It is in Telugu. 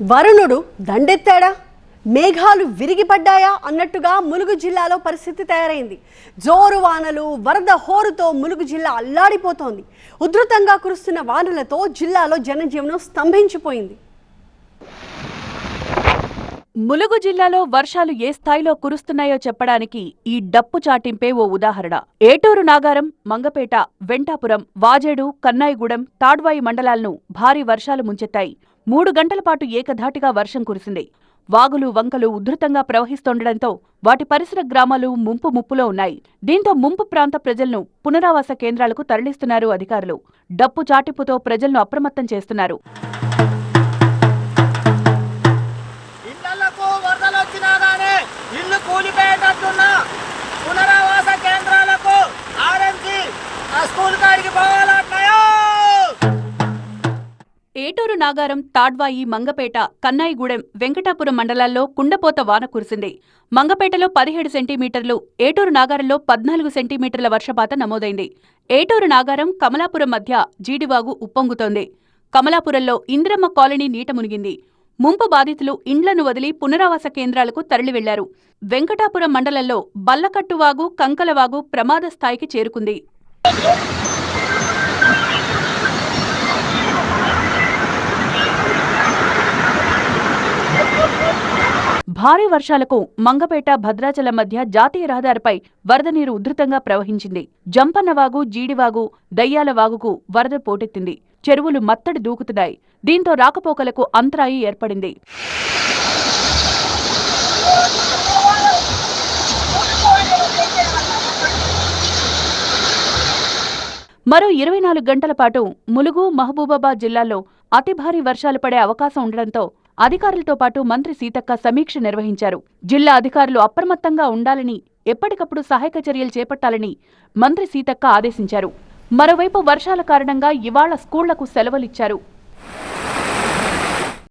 వరుణుడు దండెత్తాడా? మేఘాలు విరిగిపడ్డాయా అన్నట్టుగా ములుగు జిల్లాలో పరిస్థితి తయారైంది. జోరు వానలు వరద హోరుతో ములుగు జిల్లా అల్లాడిపోతోంది. ఉధృతంగా కురుస్తున్న వానలతో జిల్లాలో జనజీవనం స్తంభించిపోయింది. ములుగు జిల్లాలో వర్షాలు ఏ స్థాయిలో కురుస్తున్నాయో చెప్పడానికి ఈ డప్పు చాటింపే ఓ ఉదాహరణ. ఏటూరు నాగారం మంగపేట వెంటాపురం వాజేడు కన్నాయిగూడెం తాడ్వాయి మండలాలను భారీ వర్షాలు ముంచెత్తాయి. మూడు గంటల పాటు ఏకధాటిగా వర్షం కురిసింది. వాగులు వంకలు ఉధృతంగా ప్రవహిస్తుండటంతో వాటి పరిసర గ్రామాలు ముంపు ముప్పులో ఉన్నాయి. దీంతో ముంపు ప్రాంత ప్రజలను పునరావాస కేంద్రాలకు తరలిస్తున్నారు అధికారులు. డప్పు చాటింపుతో ప్రజలను అప్రమత్తం చేస్తున్నారు. ఇల్లు నాగారం తాడ్వాయి మంగపేట కన్నాయిగూడెం వెంకటాపురం మండలాల్లో కుండపోత వాన కురిసింది. మంగపేటలో పదిహేడు సెంటీమీటర్లు ఏటూరు నాగారంలో పద్నాలుగు సెంటీమీటర్ల వర్షపాతం నమోదైంది. ఏటూరు నాగారం కమలాపురం మధ్య జీడివాగు ఉప్పొంగుతోంది. కమలాపురంలో ఇందిరమ్మ కాలనీ నీట మునిగింది. ముంపు బాధితులు ఇండ్లను వదిలి పునరావాస కేంద్రాలకు తరలి వెళ్ళారు వెంకటాపురం మండలంలో బల్లకట్టువాగు కంకలవాగు ప్రమాద స్థాయికి చేరుకుంది. భారీ వర్షాలకు మంగపేట భద్రాచలం మధ్య జాతీయ రహదారిపై వరద నీరు ఉధృతంగా ప్రవహించింది. జంపన్నవాగు జీడివాగు దయ్యాల వాగుకు వరద పోటెత్తింది. చెరువులు మత్తడి దూకుతున్నాయి. దీంతో రాకపోకలకు అంతరాయి ఏర్పడింది. మరో ఇరవై నాలుగు గంటల పాటు ములుగు మహబూబాబాద్ జిల్లాల్లో అతి భారీ వర్షాలు పడే అవకాశం ఉండడంతో అధికారులతో పాటు మంత్రి సీతక్క సమీక్ష నిర్వహించారు. జిల్లా అధికారులు అప్రమత్తంగా ఉండాలని ఎప్పటికప్పుడు సహాయక చర్యలు చేపట్టాలని మంత్రి సీతక్క ఆదేశించారు. మరోవైపు వర్షాల కారణంగా ఇవాళ స్కూళ్ళకు సెలవులిచ్చారు.